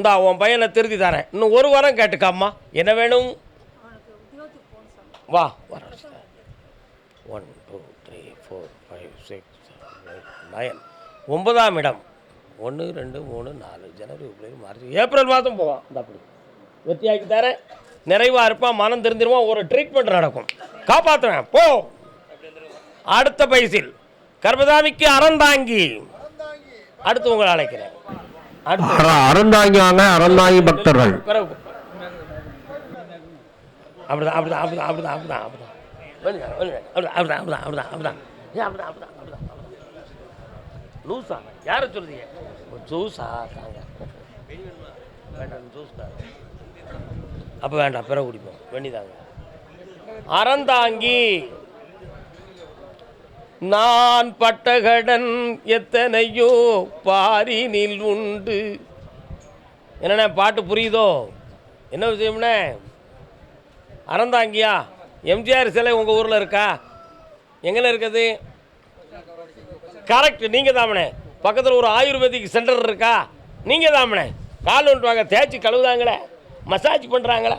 இந்தா உன் பையனை திருத்தி தரேன். இன்னும் ஒரு வாரம் கேட்டுக்காம்மா என்ன வேணும்? வா வர one two three four five six seven eight nine ஒன்பதாம் இடம். ஒன்று ரெண்டு மூணு நாலு ஜனவரி பிப்ரவரி மார்ச் ஏப்ரல் மாதம் போவான் இந்த அப்படி. வெற்றியாக்கி தரேன். நிறைவாக இருப்பான் மனம் திருந்திருவான் ஒரு ட்ரீட்மெண்ட் நடக்கும். காப்பாற்றுவேன் போ. அடுத்த பைசில். கர்மதாமிக்கு அறந்தாங்கி. அடுத்து உங்களை அழைக்கிறேன். அறந்தாங்கி அறந்தாங்கி பக்தர்கள். அப்படிதான் அப்படிதான் அப்படிதான் அப்படிதான் அப்படிதான் அப்படிதான். அப்படிதான் அப்படிதான் அப்படிதான் அப்படிதான் ஏன் அப்படிதான் அப்படிதான் அப்படிதான் லூசா. யாரை சொல்றீங்க? ஜூஸா? தாங்க வேண்டாம் ஜூஸ் தாங்க அப்போ வேண்டாம் பிறகு குடிப்போம். வெண்ணிதாங்க. அறந்தாங்கி. நான் பட்டகடன் எத்தனையோ பாரினில் உண்டு. என்னண்ணே பாட்டு புரியுதோ? என்ன விஷயம்ண்ணே? அறந்தாங்கியா? எம்ஜிஆர் சிலை உங்கள் ஊரில் இருக்கா? எங்கே இருக்குது? கரெக்ட் நீங்கள் தாமனே பக்கத்தில் ஒரு ஆயுர்வேதிக் சென்டர் இருக்கா? நீங்கள் தாமனே கால் ஒன்று வாங்க தேய்ச்சி கழுவுதாங்களே? மசாஜ் பண்ணுறாங்களே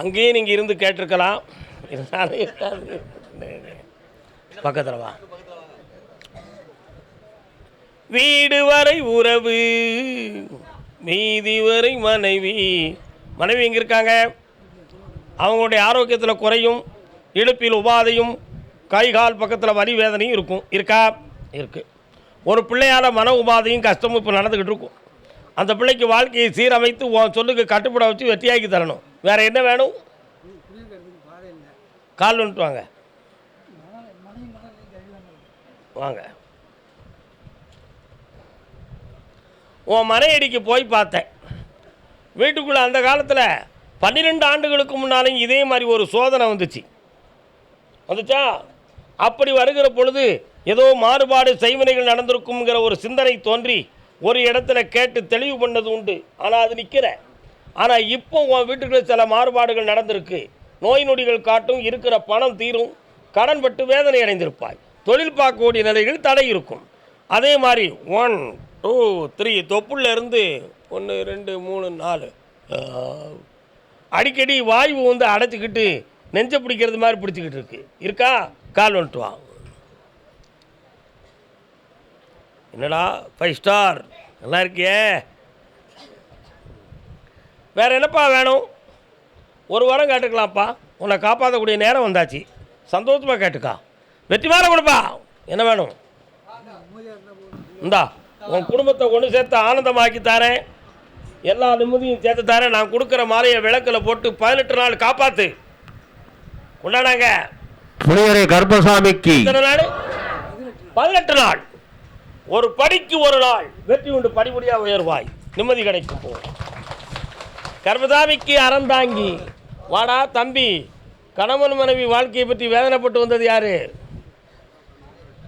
அங்கேயும் நீங்கள் இருந்து கேட்டிருக்கலாம். இருந்தாலும் பக்கத்தில் வா. வீடு வரை உறவு மீதி வரை மனைவி. மனைவி எங்கே இருக்காங்க? அவங்களுடைய ஆரோக்கியத்தில் குறையும் இடுப்பில் உபாதையும் கை கால் பக்கத்தில் வலி வேதனையும் இருக்கும். இருக்கா? இருக்குது ஒரு பிள்ளையால் மன உபாதையும் கஷ்டமும் இப்போ நடந்துக்கிட்டு இருக்கும். அந்த பிள்ளைக்கு வாழ்க்கையை சீரமைத்து உன் சொல்லுக்கு கட்டுப்பட வச்சு வெற்றியாக்கி தரணும். வேற என்ன வேணும்? கால் வந்துட்டு வாங்க. வாங்க. உன் மனையடிக்கு போய் பார்த்தேன். வீட்டுக்குள்ளே அந்த காலத்தில் பன்னிரெண்டு ஆண்டுகளுக்கு முன்னாலும் இதே மாதிரி ஒரு சோதனை வந்துச்சு. வந்துச்சா? அப்படி வருகிற பொழுது ஏதோ மாறுபாடு செய்வினைகள் நடந்திருக்குங்கிற ஒரு சிந்தனை தோன்றி ஒரு இடத்துல கேட்டு தெளிவு பண்ணது உண்டு. ஆனால் அது நிற்கிற ஆனால் இப்போ உன் வீட்டுக்குள்ள சில மாறுபாடுகள் நடந்திருக்கு. நோய் நொடிகள் காட்டும் இருக்கிற பணம் தீரும் கடன் பட்டு வேதனை அடைந்திருப்பாய். தொழில் பார்க்கக்கூடிய நிலைகள் தடை இருக்கும். அதே மாதிரி ஒன் டூ த்ரீ தொப்புள்ளேருந்து ஒன்று ரெண்டு மூணு நாலு. அடிக்கடி வாய்வு வந்து அடைச்சிக்கிட்டு நெஞ்ச பிடிக்கிறது மாதிரி பிடிச்சிக்கிட்டு இருக்கு. இருக்கா? கால் வந்துட்டு வாங்க என்னடா ஃபைவ் ஸ்டார் நல்லா இருக்கியே. வேற என்னப்பா வேணும்? ஒரு வாரம் கேட்டுக்கலாம்ப்பா. உன்னை காப்பாற்றக்கூடிய நேரம் வந்தாச்சு. சந்தோஷமாக கேட்டுக்கா. வெற்றி மேலே கொடுப்பா. என்ன வேணும்? இந்தா உன் குடும்பத்தை ஒன்று சேர்த்து ஆனந்தமாக்கி தரேன். எல்லா நிம்மதியும் சேர்த்து தரேன். நான் கொடுக்குற மாலையை விளக்கில் போட்டு பதினெட்டு நாள் காப்பாத்து. கொண்டாடாங்க. புனிதரை கர்ப்பசாமிக்கு. நாள்? பதினெட்டு நாள். ஒரு படிக்கு ஒரு நாள் வெற்றி உண்டு படிப்படியாக உயர்வாய். நிம்மதி கிடைக்கும் போ. கர்மதாமிக்கு அறந்தாங்கி வாடா தம்பி கணவன் மனைவி வாழ்க்கையை பற்றி வேதனைப்பட்டு வந்தது யாரு?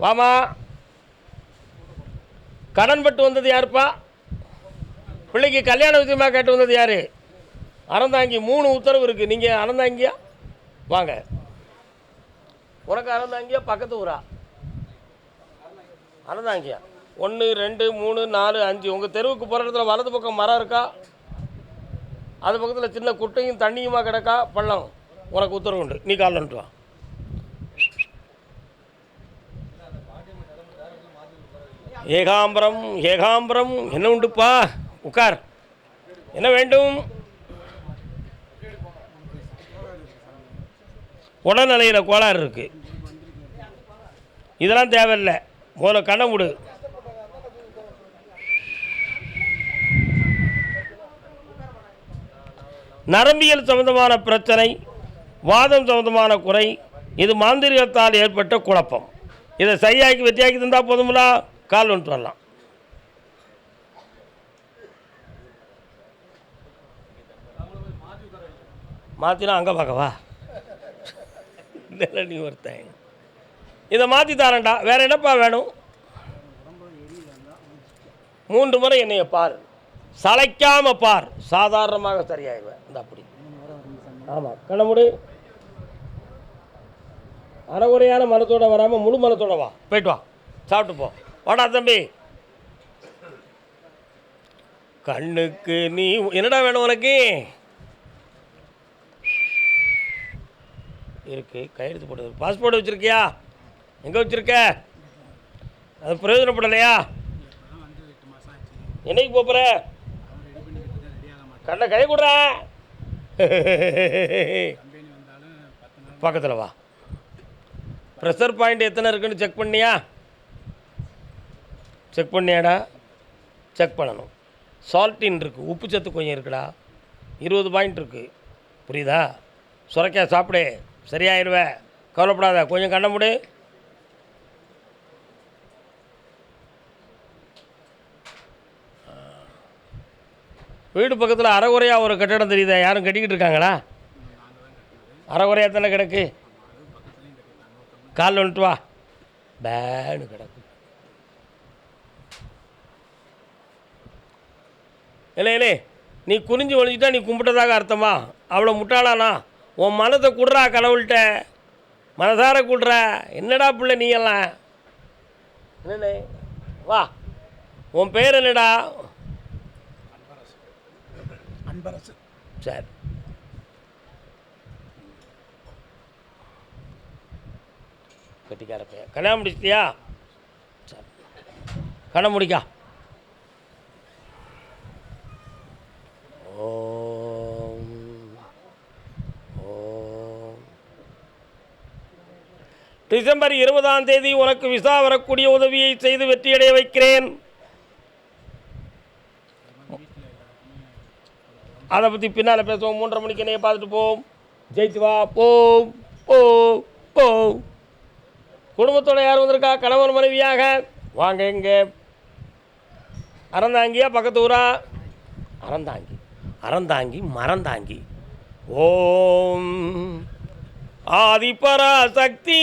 வாமா. கடன் பட்டு வந்தது யாருப்பா? பிள்ளைக்கு கல்யாண விஷயமா கேட்டு வந்தது யாரு? அறந்தாங்கி மூணு உத்தரவு இருக்குது நீங்கள் அறந்தாங்கியா வாங்க. உனக்கு அறந்தாங்கியா பக்கத்து ஊரா? அதுதாங்கய்யா ஒன்று ரெண்டு மூணு நாலு அஞ்சு. உங்கள் தெருவுக்கு போகிற இடத்துல வலது பக்கம் மரம் இருக்கா? அது பக்கத்தில் சின்ன குட்டையும் தண்ணியுமா கிடக்கா? பள்ளம். உனக்கு உத்தரவு உண்டு. நீ காலில் வந்துட்டு வா. ஏகாம்பரம் ஏகாம்பரம். என்ன உண்டுப்பா? உட்கார். என்ன வேண்டும்? உடல்நிலையில் கோளாறு இருக்குது இதெல்லாம் தேவையில்லை. போல கண்ணை விடு நரம்பியல் சம்பந்தமான பிரச்சனை வாதம் சம்பந்தமான குறை இது மாந்திரிகத்தால் ஏற்பட்ட குழப்பம். இதை சரியாக்கி வெற்றியாக்கி தந்தால் போதுங்களா கால் வந்துட்டு வரலாம். மாற்றினா அங்கே பார்க்கவா? இல்லை நீ ஒருத்தன். இதை மாற்றி தரேன்டா வேறு என்னப்பா வேணும்? மூன்று முறை என்னைய பார். சளைக்காம பார். சாதாரணமாக சரியாயிடுவேன். இந்த அப்படி. ஆமாம் கண்ணமுடி அறகுறையான மனத்தோட வராமல் முழு மனத்தோட வா. போயிட்டு வா. சாப்பிட்டு போ. வாடா தம்பி. கண்ணுக்கு நீ என்னடா வேணும் உனக்கு? இருக்கு கையெழுத்து போட்டது பாஸ்போர்ட் வச்சுருக்கியா? எங்கே வச்சுருக்க? அது பிரயோஜனப்படலையா? என்னைக்கு போகிற கண்ணை கை கொடுறா. பக்கத்தில் வா. ப்ரெஷர் பாயிண்ட் எத்தனை இருக்குன்னு செக் பண்ணியா? செக் பண்ணியாடா. செக் பண்ணணும். சால்ட்டின் இருக்குது உப்பு சத்து கொஞ்சம் இருக்குடா. இருபது பாயிண்ட் இருக்குது புரியுதா? சுரைக்காய் சாப்பிடு. சரியாயிருவே. கவலைப்படாத. கொஞ்சம் கண்ண முடி. வீடு பக்கத்தில் அறகுறையாக ஒரு கட்டடம் தெரியுதா? யாரும் கட்டிக்கிட்டு இருக்காங்களா? அறகுறையாக தானே கிடக்கு? கால் வந்துட்டு வா. பேனு கிடக்கு. இல்லை இல்லை நீ குறிஞ்சி ஒழிஞ்சிட்டா நீ கும்பிட்டதாக அர்த்தமா? அவ்வளோ முட்டாளானா? உன் மனதை குடுறா கடவுள்கிட்ட? மனசார குடுறா? என்னடா பிள்ளை நீ எல்லாம் என்னண்ணே வா. உன் பேர் என்னடா? அன்பரசு. சரி. கட்டிக்கார பையன் கல்யாணம் முடிச்சிட்டியா? சார். கண்ணை முடிக்கா. ஓம். ஓம். டிசம்பர் இருபதாம் தேதி உனக்கு விசா வரக்கூடிய உதவியை செய்து வெற்றியடைய வைக்கிறேன். அதை பற்றி பின்னால் பேசுவோம். மூன்றரை மணிக்கு என்னைய பார்த்துட்டு போவோம். ஜெயிச்சு வா போம் போ போ குடும்பத்தோட யார் வந்திருக்கா? கணவன் மனைவியாக? வாங்க இங்கே. அறந்தாங்கியா பக்கத்து ஊரா? அறந்தாங்கி. அறந்தாங்கி மறந்தாங்கி. ஓம். ஆதிபராசக்தி.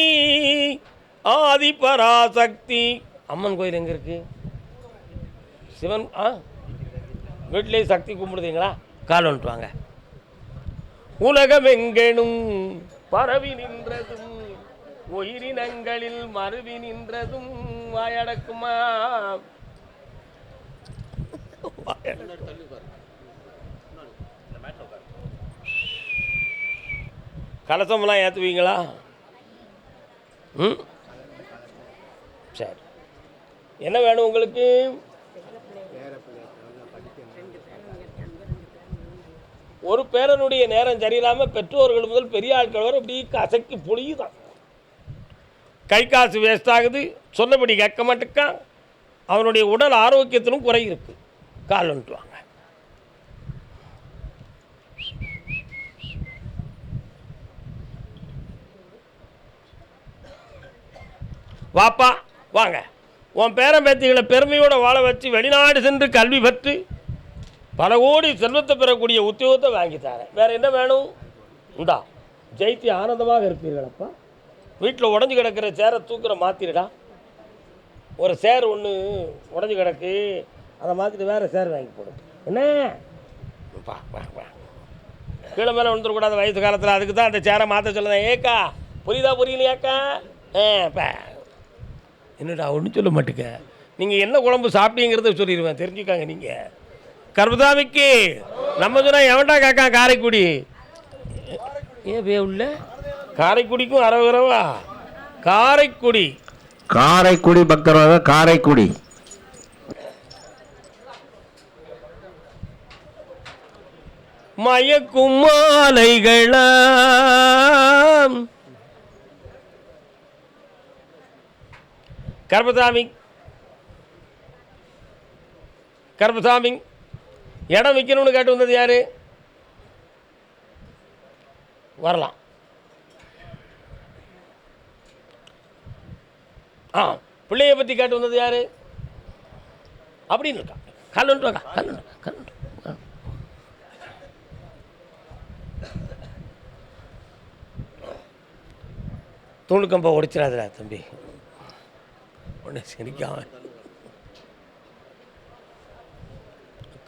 ஆதிபராசக்தி. அம்மன் கோயில் எங்கே இருக்கு? சிவன் ஆ? வீட்டிலே சக்தி கும்பிடுதீங்களா? கால் வந்துட்டு வாங்க உலகம் எங்கெனும் பரவி நின்றதும் உயிரினங்களில் மறுவி நின்றதும் வாயடக்குமா? கலசம்லாம் ஏற்றுவீங்களா ம்? சரி. என்ன வேணும் உங்களுக்கு? ஒரு பேரனுடைய நேரம் சரியில்லாமல் பெற்றோர்கள் முதல் பெரிய ஆட்கள் வரை அப்படி கசக்கி பொழியுதான். கை காசு வேஸ்ட் ஆகுது. சொன்னபடி கேட்க மாட்டேக்கான் அவனுடைய உடல் ஆரோக்கியத்திலும் குறை இருக்கு. கால் வந்துட்டுவாங்க வாப்பா வாங்க. உன் பேரன் பேத்திகளை பெருமையோடு வாழ வச்சு வெளிநாடு சென்று கல்வி பெற்று பல கோடி செல்வத்தை பெறக்கூடிய உத்தியோகத்தை வாங்கி தரேன். வேறு என்ன வேணும்? இந்தா ஜெயித்து ஆனந்தமாக இருப்பீர்களப்பா. வீட்டில் உடஞ்சி கிடக்கிற சேரை தூக்கிற மாற்றிடுடா ஒரு சேர் ஒன்று உடஞ்சி கிடக்கு. அதை மாற்றிட்டு வேறு சேர் வாங்கி போடு. என்ன? வா வா வா கீழே மேலே வந்துடக்கூடாது வயசு காலத்தில். அதுக்கு தான் அந்த சேரை மாற்ற சொல்லுதேன். ஏக்கா புரியுதா புரியலையாக்கா? ஆ பா. என்னடா ஒன்றும் சொல்ல மாட்டேங்க நீங்கள் என்ன குழம்பு சாப்பிட்டீங்கிறத சொல்லிடுவேன். தெரிஞ்சுக்காங்க நீங்கள் கர்மதாமிக்கு நம்ம சொன்னால் எவன்டா காக்கா? காரைக்குடி. ஏன் உள்ள? காரைக்குடிக்கும் அரவரவா காரைக்குடி. காரைக்குடி பக்தராக காரைக்குடி. மயக்கும் மாலைகளாம் கர்மசாமி. கர்மசாமி. இடம் விற்கணும்னு கேட்டு வந்தது யாரு? வரலாம். ஆ பிள்ளைய பற்றி கேட்டு வந்தது யாரு? அப்படின்னு இருக்கா. கல் ஒன்று வாக்கா கல் ஒன்று தூணுக்கம்பை உடைச்சிடாதடா தம்பி. ஒன்று சிரிக்காம.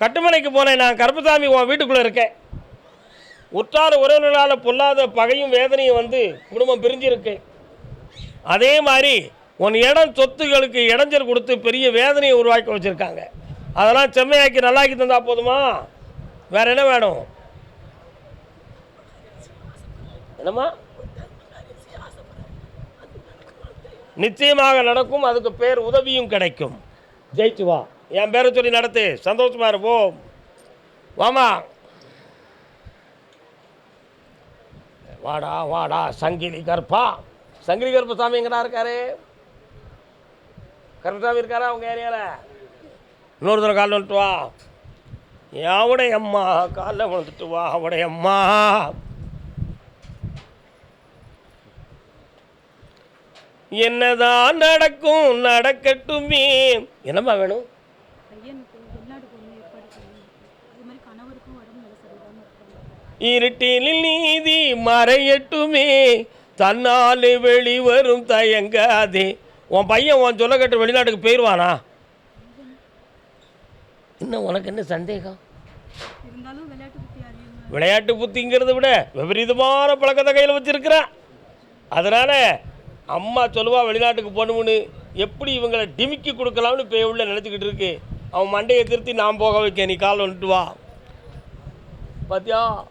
கட்டுமனைக்கு போனேன். நான் கருப்பசாமி உன் வீட்டுக்குள்ளே இருக்கேன். உற்றார் உறவினர்களால் பொல்லாத பகையும் வேதனையும் வந்து குடும்பம் பிரிஞ்சிருக்கு. அதே மாதிரி உன் இடம் சொத்துகளுக்கு இடைஞ்சல் கொடுத்து பெரிய வேதனையை உருவாக்கி வச்சுருக்காங்க. அதெல்லாம் செம்மையாக்கி நல்லாக்கி தந்தால் போதுமா? வேற என்ன வேணும்? என்னம்மா? நிச்சயமாக நடக்கும். அதுக்கு பேர் உதவியும் கிடைக்கும். ஜெயிச்சு வா. என் பேரை சொல்லி நடத்து. சந்தோஷமா இருப்போம். வாமா. வாடா வாடா சங்கிலி கற்பா சங்கிலி கருப்ப சாமி எங்கடா இருக்காரு? கருப்பசாமி இருக்காரா உங்கள் ஏரியாவில் இன்னொரு தடவை காலில் வந்துட்டு வா. யாவுடைய அம்மா காலில் வந்துட்டு வா அவடைய அம்மா என்னதான் நடக்கும் நடக்கட்டுமே. என்னம்மா வேணும்? பையனுக்கு வெளிநாடு போகணும் ஏற்பாடு பண்ணி அதே மாதிரி கணவருக்கும் உடம்பு நல்ல சரியில்லாமல் இருக்காங்க இருட்டினில் நீதி மறையட்டுமே. தன்னாலே வெளிவரும் தயங்காதே. உன் பையன் உன் சொல்ல கட்டு வெளிநாட்டுக்கு போயிடுவானா இன்னும் உனக்கு என்ன சந்தேகம்? விளையாட்டு புத்திங்கிறத விட விபரீதமான பழக்கத்தை கையில் வச்சிருக்கிறான் அதனால் அம்மா சொல்லுவா வெளிநாட்டுக்கு போகணும்னு. எப்படி இவங்களை டிமிக்கி கொடுக்கலாம்னு இப்போ உள்ள நினச்சிக்கிட்டு இருக்கு. அவன் மண்டையை திருத்தி நான் போக வைக்க நீ கால் வந்துட்டு வா. பாத்தியா?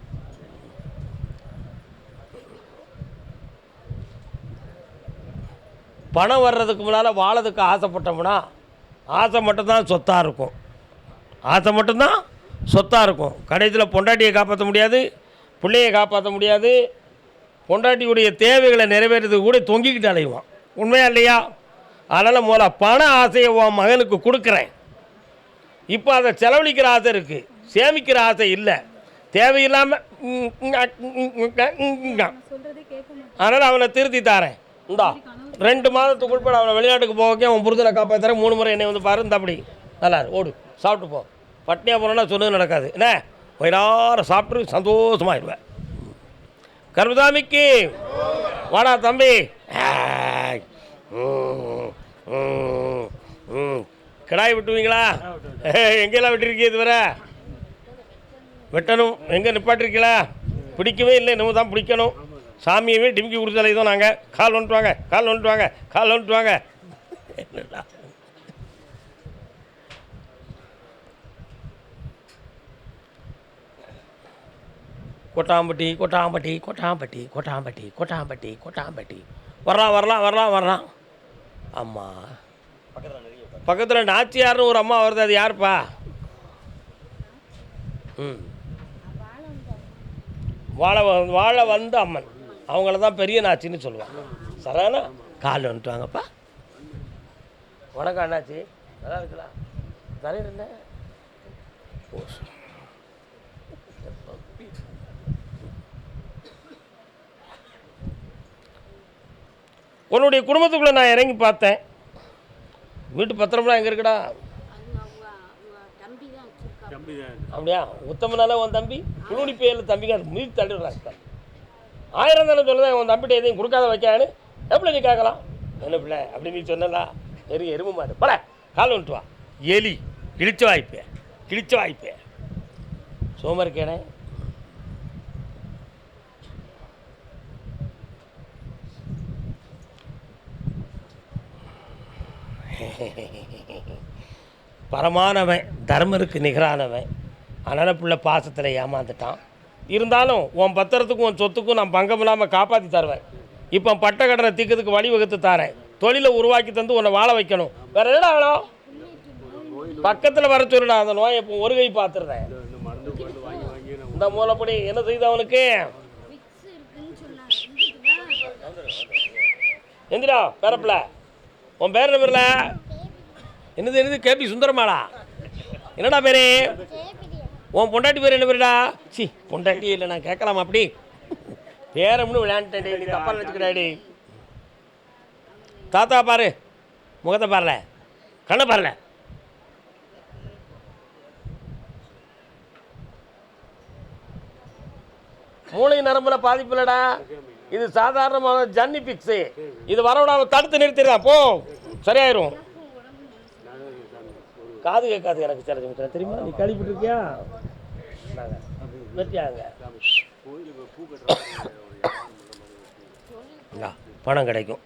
பணம் வர்றதுக்கு முன்னால் வாழதுக்கு ஆசைப்பட்டோம்னா ஆசை மட்டும்தான் சொத்தாக இருக்கும். ஆசை மட்டும்தான் சொத்தாக இருக்கும். கடைசியில் பொண்டாட்டியை காப்பாற்ற முடியாது பிள்ளையை காப்பாற்ற முடியாது. பொண்டாட்டியுடைய தேவைகளை நிறைவேறதுக்கு கூட தொங்கிக்கிட்டு அலைவான். உண்மையா இல்லையா? அதனால் முதல்ல பண ஆசையை உன் மகனுக்கு கொடுக்குறேன். இப்போ அதை செலவழிக்கிற ஆசை இருக்குது சேமிக்கிற ஆசை இல்லை. தேவையில்லாமல் அதனால் அவனை திருத்தி தாரேன். இந்தா. ரெண்டு மாதத்துக்கு உட்பட அவனை வெளிநாட்டுக்கு போக உன் புரிதலை காப்பாற்றுறேன் மூணு முறை என்னை வந்து பாரு இந்த அப்படி. நல்லா ஓடு. சாப்பிட்டு போ. பட்னியாக போனோன்னா சொன்னது நடக்காது. என்ன? வயிறார சாப்பிட்டு சந்தோஷமாயிடுவேன். கருபதாமிக்கு வாடா தம்பி. ஆய். ம், ம், ம். கிடாய் விட்டுவீங்களா? எங்கெல்லாம் விட்டுருக்கீங்க இதுவரை? வெட்டணும். எங்கே நிப்பாட்டிருக்கீங்களா பிடிக்கவே இல்லை. நம்ம தான் பிடிக்கணும். சாமியவே டிமிக்கி கொடுத்தாலே தான் நாங்கள் கால் வந்துட்டு வாங்க. கால் வந்துட்டு வாங்க. கால் வந்துட்டு வாங்க. என்னடா? கொட்டாம்பட்டி கொட்டாம்பட்டி கொட்டாம்பட்டி கொட்டாம்பட்டி கொட்டாம்பட்டி கொட்டாம்பட்டி. வரலாம் வரலாம் வரலாம் வரலாம். அம்மா. பக்கத்தில் நாச்சியார்னு ஒரு அம்மா வருது அது யாருப்பா? ம். வாழ வாழ வந்த அம்மன். அவங்கள தான் பெரிய நாச்சின்னு சொல்லுவாங்க. சரானா கால் வந்துட்டு வாங்கப்பா. வணக்கம் அண்ணாச்சி. நல்லா இருக்கலாம் தலையில் என்ன உன்னுடைய குடும்பத்துக்குள்ளே நான் இறங்கி பார்த்தேன். வீட்டு பத்திரம்லாம் எங்கே இருக்குடா? அப்படியா? உத்தமனால உன் தம்பி? குளுடி பேரில் தம்பிங்க அது மீறி தள்ளிடுறாங்க ஆயிரம் தானே சொல்லுதான் உன் தம்பிட்ட எதையும் கொடுக்காத வைக்கான்னு எப்படி நீ கேட்கலாம்? என்ன பிள்ளை? அப்படி நீ சொன்னலா எரு எருமை மாடு. பல கால் வந்துட்டு வா. எலி கிழிச்ச வாய்ப்பே. கிழிச்ச வாய்ப்பே. சோமருக்கேனே. பரமானவன் தர்மருக்கு நிகரானவன். அதனால் பிள்ளை பாசத்தில் ஏமாந்துட்டான். இருந்தாலும் உன் பத்திரத்துக்கும் உன் சொத்துக்கும் நான் பங்கம் இல்லாமல் காப்பாற்றி தருவேன். இப்போ பட்ட கடனை தீக்கிறதுக்கு வழிவகுத்து தரேன். தொழிலை உருவாக்கி தந்து உன்னை வாழ வைக்கணும். வேற என்னடா வேணும்? பக்கத்தில் வர சொல்லுடா அந்த நோயை இப்போ ஒரு கை பார்த்துடுறேன். இந்த மூலப்படி என்ன செய்த அவனுக்கு? எந்திரா பேரப்பிள்ள. உன் பேர் என்ன பேர்ல? என்னது என்னது? கேபி சுந்தரமாடா என்னடா பேரு? உன் பொண்டாட்டி பேர் என்ன பேருடா? சி பொண்டாட்டி இல்லை நான் கேட்கலாமா அப்படி? பேரம்னு விளையாண்டுட்டேன் நீ தப்பாக நினச்சிக்கிறாடி தாத்தா பாரு முகத்தை பாருல. கண்ணை பாருல. மூளை நரம்புல பாதிப்பு இல்லடா இது சாதாரணமான ஜன்னி பிக்ஸு இது வரவிடாம தடுத்து நிறுத்திடலாம் போ. சரியாயிரும். காது கேட்காது எனக்கு சில சமயத்தில் தெரியுமா? நீ கழிப்பிட்டு இருக்கியா வெட்டியாங்க பணம் கிடைக்கும்.